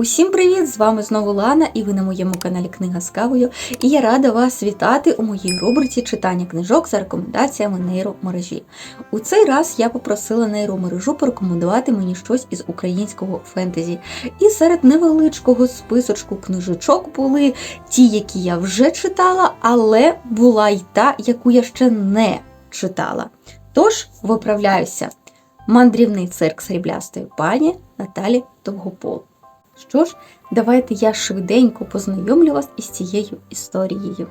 Усім привіт! З вами знову Лана, і ви на моєму каналі Книга з кавою. І я рада вас вітати у моїй рубриці читання книжок за рекомендаціями нейромережі. У цей раз я попросила нейромережу порекомендувати мені щось із українського фентезі. І серед невеличкого списочку книжечок були ті, які я вже читала, але була й та, яку я ще не читала. Тож виправляюся. Мандрівний цирк сріблястої пані Наталі Довгопол. Що ж, давайте я швиденько познайомлю вас із цією історією.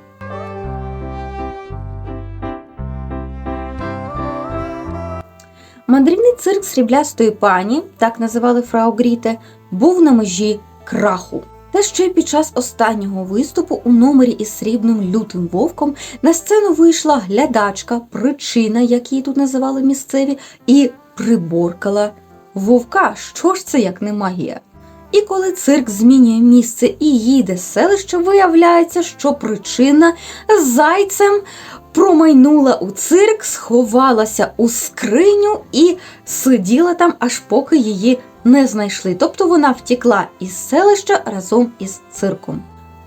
Мандрівний цирк сріблястої пані, так називали фрау Гріте, був на межі краху. Та ще під час останнього виступу у номері із срібним лютим вовком на сцену вийшла глядачка, причина, як її тут називали місцеві, і приборкала вовка. Що ж це як не магія? І коли цирк змінює місце і їде з селища, виявляється, що причина зайцем промайнула у цирк, сховалася у скриню і сиділа там, аж поки її не знайшли. Тобто вона втекла із селища разом із цирком.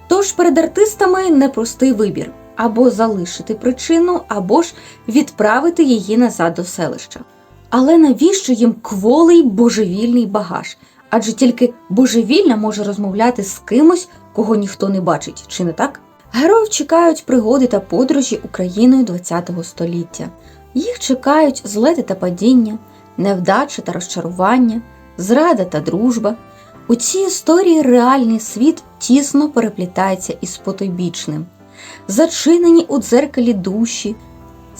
Тож перед артистами непростий вибір або залишити причину, або ж відправити її назад до селища. Але навіщо їм кволий божевільний багаж? Адже тільки божевільна може розмовляти з кимось, кого ніхто не бачить, чи не так? Героїв чекають пригоди та подорожі Україною ХХ століття. Їх чекають злети та падіння, невдачі та розчарування, зрада та дружба. У цій історії реальний світ тісно переплітається із потойбічним, зачинені у дзеркалі душі,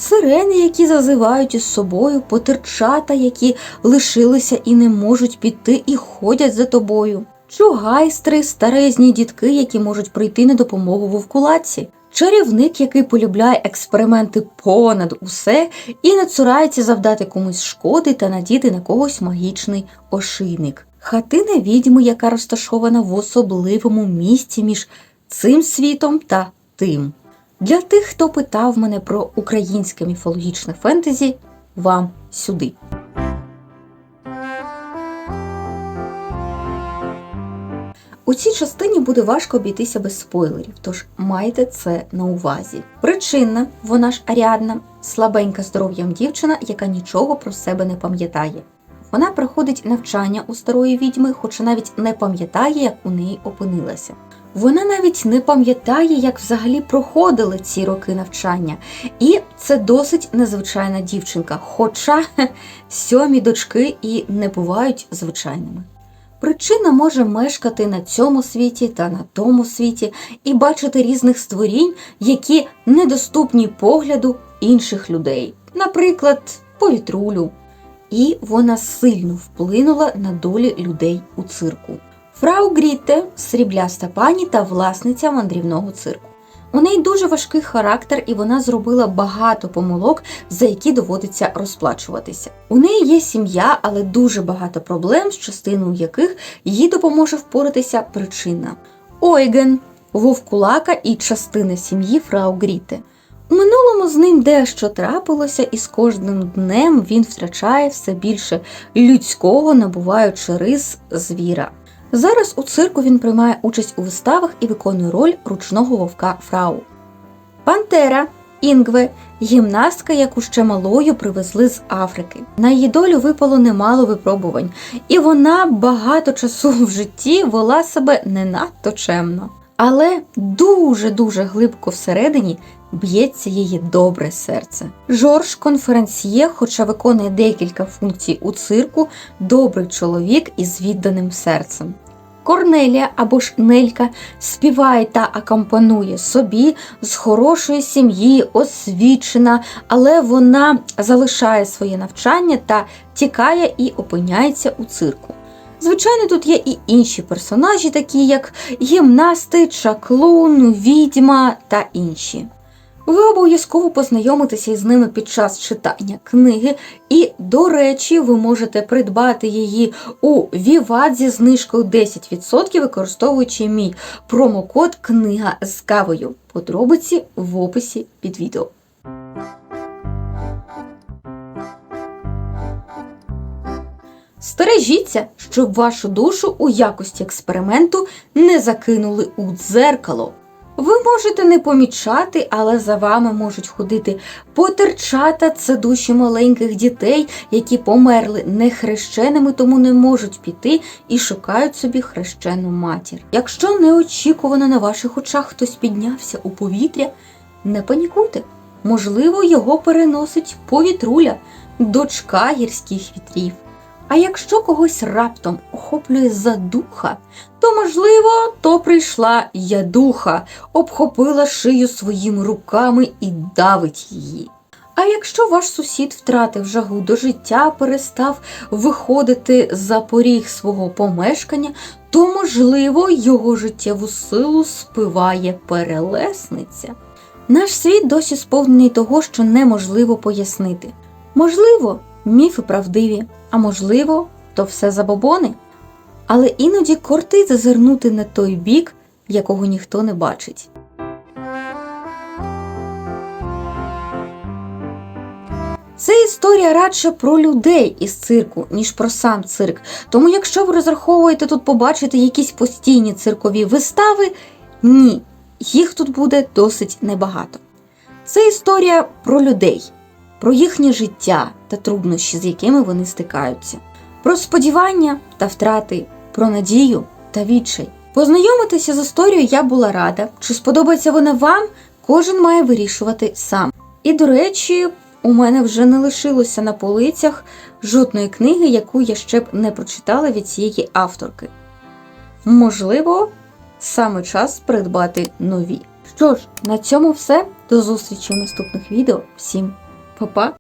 сирени, які зазивають із собою, потерчата, які лишилися і не можуть піти, і ходять за тобою, чугайстри, старезні дітки, які можуть прийти на допомогу вовкулаці. Чарівник, який полюбляє експерименти понад усе і не цурається завдати комусь шкоди та надіти на когось магічний ошийник. Хатина відьми, яка розташована в особливому місці між цим світом та тим. Для тих, хто питав мене про українське міфологічне фентезі, вам сюди. У цій частині буде важко обійтися без спойлерів, тож майте це на увазі. Причина, вона ж Аріадна, слабенька здоров'ям дівчина, яка нічого про себе не пам'ятає. Вона проходить навчання у старої відьми, хоча навіть не пам'ятає, як у неї опинилася. Вона навіть не пам'ятає, як взагалі проходили ці роки навчання, і це досить незвичайна дівчинка, хоча сьомі дочки і не бувають звичайними. Причина може мешкати на цьому світі та на тому світі і бачити різних створінь, які недоступні погляду інших людей, наприклад, повітрулю. І вона сильно вплинула на долі людей у цирку. Фрау Грітте срібляста пані та власниця мандрівного цирку. У неї дуже важкий характер, і вона зробила багато помилок, за які доводиться розплачуватися. У неї є сім'я, але дуже багато проблем, з частиною яких їй допоможе впоратися причина. Ойген, вовкулака і частина сім'ї Фрау Гріте. У минулому з ним дещо трапилося, і з кожним днем він втрачає все більше людського, набуваючи рис звіра. Зараз у цирку він приймає участь у виставах і виконує роль ручного вовка Фрау. Пантера Інгве гімнастка, яку ще малою привезли з Африки. На її долю випало немало випробувань, і вона багато часу в житті вела себе не надто чемно. Але дуже-дуже глибоко всередині б'ється її добре серце. Жорж конференсьє, хоча виконує декілька функцій у цирку, добрий чоловік із відданим серцем. Корнелія або ж Нелька співає та акомпанує собі з хорошої сім'ї, освічена, але вона залишає своє навчання та тікає і опиняється у цирку. Звичайно, тут є і інші персонажі, такі як гімнасти, чаклун, відьма та інші. Ви обов'язково познайомитеся із ними під час читання книги, і, до речі, ви можете придбати її у Віват зі знижкою 10%, використовуючи мій промокод Книга з кавою. Подробиці в описі під відео. Стережіться, щоб вашу душу у якості експерименту не закинули у дзеркало. Ви можете не помічати, але за вами можуть ходити потерчата це душі маленьких дітей, які померли нехрещеними, тому не можуть піти і шукають собі хрещену матір. Якщо неочікувано на ваших очах хтось піднявся у повітря, не панікуйте. Можливо, його переносить повітруля, дочка гірських вітрів. А якщо когось раптом охоплює задуха, то, можливо, то прийшла ядуха, обхопила шию своїми руками і давить її. А якщо ваш сусід втратив жагу до життя, перестав виходити за поріг свого помешкання, то, можливо, його життєву силу спиває перелесниця. Наш світ досі сповнений того, що неможливо пояснити. Можливо, міфи правдиві, а можливо, то все забобони. Але іноді кортить зазирнути на той бік, якого ніхто не бачить. Це історія радше про людей із цирку, ніж про сам цирк. Тому, якщо ви розраховуєте тут побачити якісь постійні циркові вистави, ні, їх тут буде досить небагато. Це історія про людей, про їхнє життя та труднощі, з якими вони стикаються, про сподівання та втрати, про надію та відчай. Познайомитися з історією я була рада. Чи сподобається вона вам, кожен має вирішувати сам. І, до речі, у мене вже не лишилося на полицях жодної книги, яку я ще б не прочитала від цієї авторки. Можливо, саме час придбати нові. Що ж, на цьому все. До зустрічі в наступних відео. Всім па-па!